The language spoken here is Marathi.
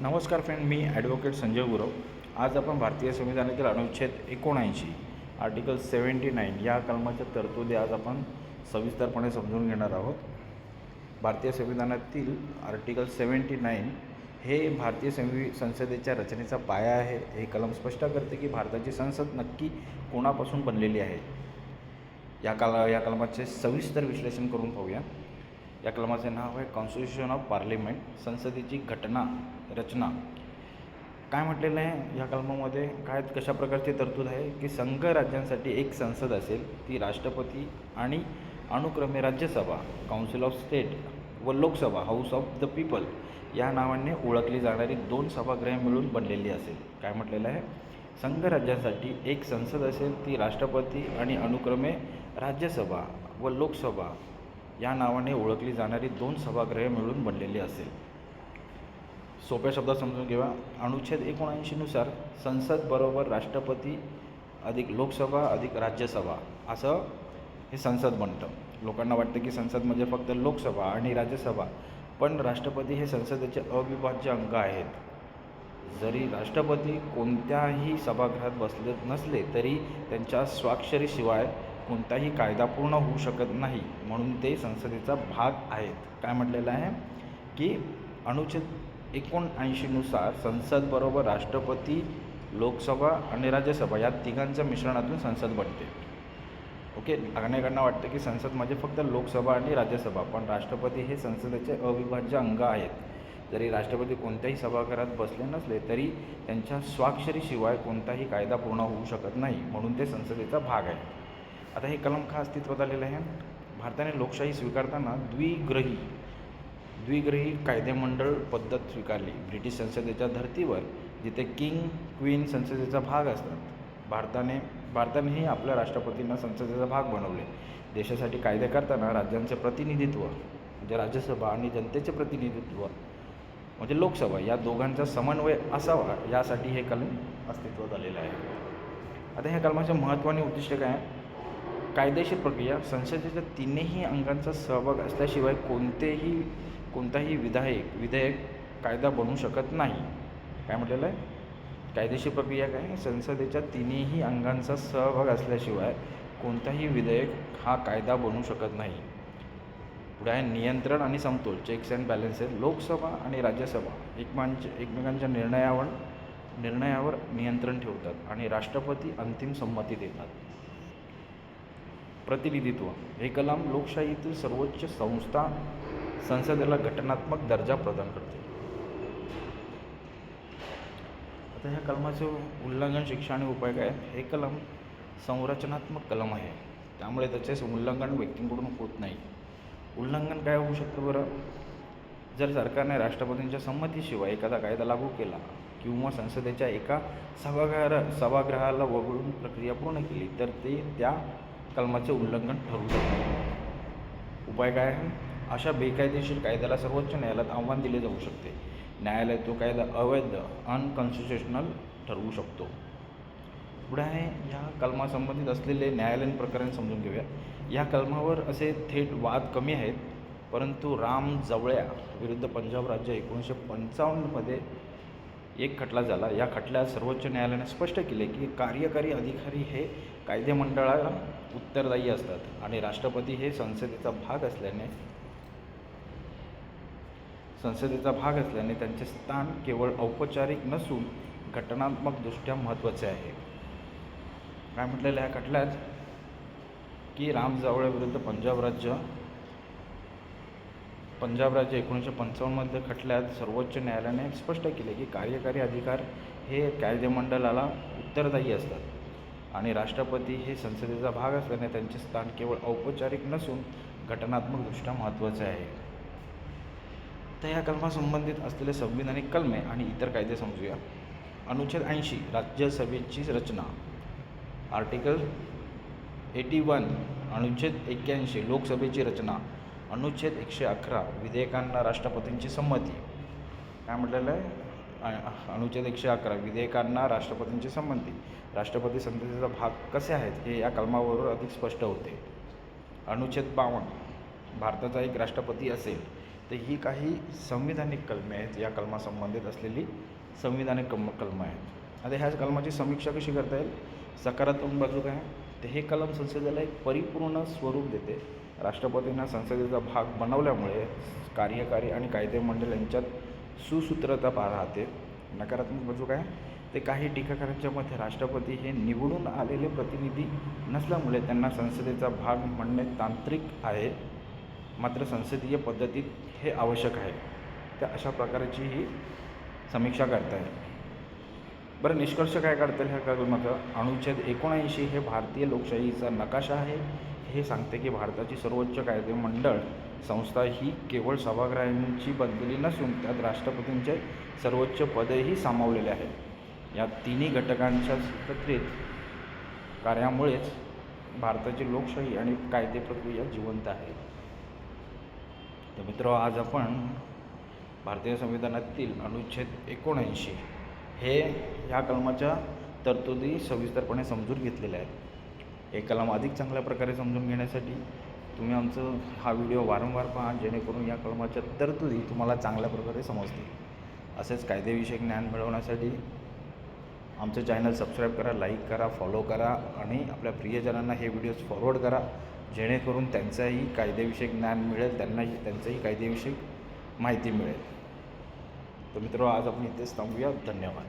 नमस्कार फ्रेंड मी ॲडव्होकेट संजय गुरव. आज आपण भारतीय संविधानातील अनुच्छेद एकोणऐंशी आर्टिकल सेवन्टी नाईन या कलमाच्या तरतुदी आज आपण सविस्तरपणे समजून घेणार आहोत. भारतीय संविधानातील आर्टिकल सेवन्टी नाईन हे भारतीय संवि संसदेच्या रचनेचा पाया आहे. हे कलम स्पष्ट करते की भारताची संसद नक्की कोणापासून बनलेली आहे? या काला या कलमाचे सविस्तर विश्लेषण करून पाहूया. या कलमाचे नाव आहे कॉन्स्टिट्यूशन ऑफ पार्लिमेंट संसदेची घटना. रचना. काय म्हटलेलं आहे? ह्या कलमामध्ये काय कशा प्रकारची तरतूद आहे की संघ राज्यांसाठी एक संसद असेल ती राष्ट्रपती आणि अनुक्रमे राज्यसभा काउन्सिल ऑफ स्टेट व Lok Sabha house of the people या नावाने ओळखली जाणारी दोन सभागृहे मिळून बनलेली असेल. काय म्हटलेलं आहे? संघ राज्यांसाठी एक संसद असेल ती राष्ट्रपती आणि अनुक्रमे राज्यसभा व लोकसभा या नावाने ओळखली जाणारी दोन सभागृहे मिळून बनलेली असेल. सोप्या शब्दात समजून घेऊया. अनुच्छेद एकोणऐंशीनुसार संसद बरोबर राष्ट्रपती अधिक लोकसभा अधिक राज्यसभा असं हे संसद बनतं. लोकांना वाटतं की संसद म्हणजे फक्त लोकसभा आणि राज्यसभा पण राष्ट्रपती हे संसदेचे अविभाज्य अंग आहेत. जरी राष्ट्रपती कोणत्याही सभागृहात बसले नसले तरी त्यांच्या स्वाक्षरीशिवाय कोणताही कायदा पूर्ण होऊ शकत नाही म्हणून ते संसदेचा भाग आहेत. काय म्हटलेलं आहे? की अनुच्छेद एकोणऐंशीनुसार संसदबरोबर राष्ट्रपती लोकसभा आणि राज्यसभा या तिघांच्या मिश्रणातून संसद बनते. ओके? अनेकांना वाटतं की संसद म्हणजे फक्त लोकसभा आणि राज्यसभा पण राष्ट्रपती हे संसदेचे अविभाज्य अंग आहेत. जरी राष्ट्रपती कोणत्याही सभागृहात बसले नसले तरी त्यांच्या स्वाक्षरीशिवाय कोणताही कायदा पूर्ण होऊ शकत नाही म्हणून ते संसदेचा भाग आहे आता हे कलम का अस्तित्वात आलेलं आहे? भारताने लोकशाही स्वीकारताना द्विग्रही द्विग्रही कायदेमंडळ पद्धत स्वीकारली. ब्रिटिश संसदेच्या धर्तीवर जिथे किंग क्वीन संसदेचा भाग असतात. भारताने भारतानेही आपल्या राष्ट्रपतींना संसदेचा भाग बनवले. देशासाठी कायदे करताना राज्यांचे प्रतिनिधित्व म्हणजे राज्यसभा आणि जनतेचे प्रतिनिधित्व म्हणजे लोकसभा या दोघांचा समन्वय असावा यासाठी हे कलम अस्तित्वात आलेलं आहे. आता ह्या कलमाचे महत्त्व आणि उद्दिष्ट काय आहे? कायदेशीर प्रक्रिया संसदेच्या तिन्ही अंगांचा सहभाग असल्याशिवाय कोणतेही कोणताही विधायक विधेयक कायदा बनू शकत नाही. काय म्हटलेलं आहे? कायदेशीर प्रक्रिया काय? संसदेच्या तिन्ही अंगांचा सहभाग असल्याशिवाय कोणताही विधेयक हा कायदा बनू शकत नाही. पुढे आहे नियंत्रण आणि समतोल चेक्स अँड बॅलन्सेस लोकसभा आणि राज्यसभा. एकमांचे एकमेकांच्या निर्णयावर निर्णयावर नियंत्रण ठेवतात आणि राष्ट्रपती अंतिम संमती देतात. प्रतिनिधित्व. हे कलाम लोकशाहीतील सर्वोच्च संस्था संसदेला घटनात्मक दर्जा प्रदान करते. आता ह्या कलमाचं उल्लंघन शिक्षा आणि उपाय काय हे कलम संरचनात्मक कलम आहे. त्यामुळे त्याचे उल्लंघन व्यक्तींकडून होत नाही. उल्लंघन काय होऊ शकतं बरं? जर सरकारने राष्ट्रपतींच्या संमतीशिवाय एखादा कायदा लागू केला किंवा संसदेच्या एका सभागृह सभागृहाला वगळून प्रक्रिया पूर्ण केली तर ते त्या कलमाचे उल्लंघन ठरू शकते. उपाय काय आहे? अशा बेकायदेशीर कायद्याला सर्वोच्च न्यायालयात आव्हान दिले जाऊ शकते. न्यायालय तो कायदा अवैध अनकॉन्स्टिट्युशनल ठरवू शकतो. पुढे आहे या कलमासंबंधित असलेले न्यायालयीन प्रकरण समजून घेऊया. या कलमावर असे थेट वाद कमी आहेत परंतु राम जवळ्या विरुद्ध पंजाब राज्य एकोणीसशे पंचावन्नमध्ये एक खटला झाला. या खटल्यात सर्वोच्च न्यायालयाने स्पष्ट केले की कार्यकारी अधिकारी हे कायदेमंडळाला उत्तरदायी असतात आणि राष्ट्रपती हे संसदेचा भाग असल्याने संसदेचा भाग असल्याने त्यांचे स्थान केवळ औपचारिक नसून घटनात्मकदृष्ट्या महत्त्वाचे आहे. काय म्हटलेलं आहे खटल्यात? की राम जावळे विरुद्ध पंजाब राज्य पंजाब राज्य एकोणीसशे पंचावन्नमध्ये खटल्यात सर्वोच्च न्यायालयाने स्पष्ट केले की कार्यकारी अधिकार हे कायदेमंडळाला उत्तरदायी असतात आणि राष्ट्रपती हे संसदेचा भाग असल्याने त्यांचे स्थान केवळ औपचारिक नसून घटनात्मकदृष्ट्या महत्त्वाचे आहे. तर या कलमासंबंधित असलेले संविधानिक कलमे आणि इतर कायदे समजूया. अनुच्छेद ऐंशी राज्यसभेची रचना. आर्टिकल एटी वन अनुच्छेद एक्क्याऐंशी लोकसभेची रचना. अनुच्छेद एकशे अकरा विधेयकांना राष्ट्रपतींची संमती. काय म्हटलेलं आहे? अनुच्छेद एकशे अकरा विधेयकांना राष्ट्रपतींची संमती. राष्ट्रपती संमतीचा भाग कसे आहेत हे या कलमावरून अधिक स्पष्ट होते. अनुच्छेद बावन्न भारताचा एक राष्ट्रपती असेल. तर ही काही संविधानिक कलमे आहेत या कलमासंबंधित असलेली संविधानिक कलम कलमं आहेत. आता ह्याच कलमाची समीक्षा कशी करता येईल? सकारात्मक बाजू काय? तर हे कलम संसदेला एक परिपूर्ण स्वरूप देते. राष्ट्रपतींना संसदेचा भाग बनवल्यामुळे कार्यकारी आणि कायदे मंडळ यांच्यात सुसूत्रता पार राहते. नकारात्मक बाजू काय? ते काही टीकाकारांच्या मते राष्ट्रपती हे निवडून आलेले प्रतिनिधी नसल्यामुळे त्यांना संसदेचा भाग म्हणणे तांत्रिक आहे. मात्र संसदीय पद्धतीत हे आवश्यक आहे. त्या अशा प्रकारची ही समीक्षा करता येईल. बरं निष्कर्ष काय काढता येईल ह्या मात्र? अनुच्छेद एकोणऐंशी हे भारतीय लोकशाहीचा नकाशा आहे. हे सांगते की भारताची सर्वोच्च कायदे मंडळ संस्था ही केवळ सभागृहांची बनलेली नसून त्यात राष्ट्रपतींचे सर्वोच्च पदही सामावलेले आहे या तिन्ही घटकांच्या एकत्रित कार्यामुळेच भारताची लोकशाही आणि कायदे प्रक्रिया जिवंत आहे. तर मित्र आज आपण भारतीय संविधानातील अनुच्छेद एकोणऐंशी हे ह्या कलमाच्या तरतुदी सविस्तरपणे समजून घेतलेल्या आहेत. हे कलम अधिक चांगल्या प्रकारे समजून घेण्यासाठी तुम्ही आमचं हा व्हिडिओ वारंवार पहा जेणेकरून या कलमाच्या तरतुदी तुम्हाला चांगल्या प्रकारे समजतील. असेच कायदेविषयक ज्ञान मिळवण्यासाठी आमचं चॅनल सबस्क्राईब करा लाईक करा फॉलो करा आणि आपल्या प्रियजनांना हे व्हिडिओज फॉरवर्ड करा. जेणेकरून त्यांचाही कायदेविषयक ज्ञान मिळेल त्यांनाही त्यांचंही कायदेविषयक माहिती मिळेल. तर मित्र आज आपण इथेच थांबूया. धन्यवाद.